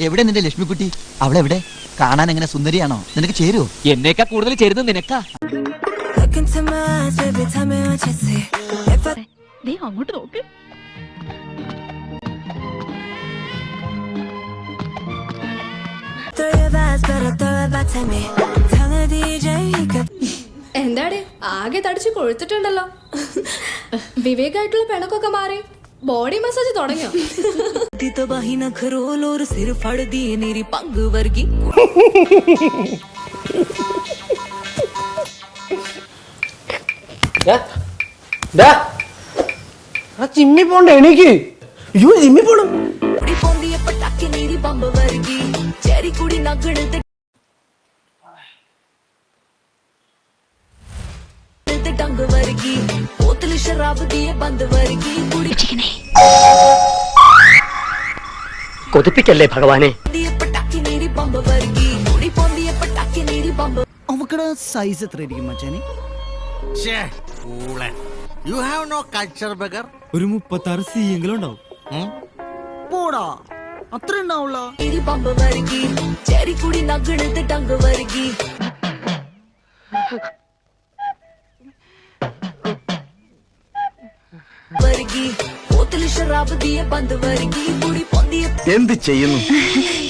എവിടെ നിന്റെ ലക്ഷ്മിക്കുട്ടി? അവളെവിടെ? കാണാൻ എങ്ങനെ സുന്ദരിയാണോ? നിനക്ക് ചേരുവോ? എന്നേക്കാ കൂടുതൽ ചേരുന്നത് നിനക്കാ. അങ്ങോട്ട് നോക്ക്. എന്താടി? ആകെ തടിച്ച് കൊഴുത്തിട്ടുണ്ടല്ലോ. വിവേകായിട്ടുള്ള പെണക്കൊക്കെ മാറി. ബോഡി മസാജ് തുടങ്ങിയോ? கட்டி தபாஹி நகரோல் ஒரு சிறு பழுதி நெறி பங்கு வர்கி ചിമ്മി പോണ്ട എനിക്ക് അയ്യോ ചിമ്മി പോണം ടങ്ക് വർഗി പോത്തൽ ഷറാബ് ദിയ ബന്ദ് വർഗി കുടിച്ചിക്കണേ കൊതിപ്പിക്കല്ലേ ഭഗവാനെ? അവക്കടെ സൈസ് എത്രയായിരിക്കും you have no culture bugger ഒരു മുപ്പത്താറ് സി എങ്കിലും ഉണ്ടാവും. പോടാ അത്ര ഉണ്ടാവുള്ള. ശരാബ് ദിയ ബന്ധ വരുകി. എന്ത് ചെയ്യുന്നു?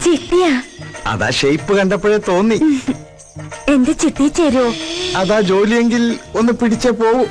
ചിട്ടിയാ. അതാ ഷേപ്പ് കണ്ടപ്പോഴേ തോന്നി. എന്റെ ചിട്ടി ചേരുവോ അതാ ജോലിയെങ്കിൽ ഒന്ന് പിടിച്ചേ പോവൂ.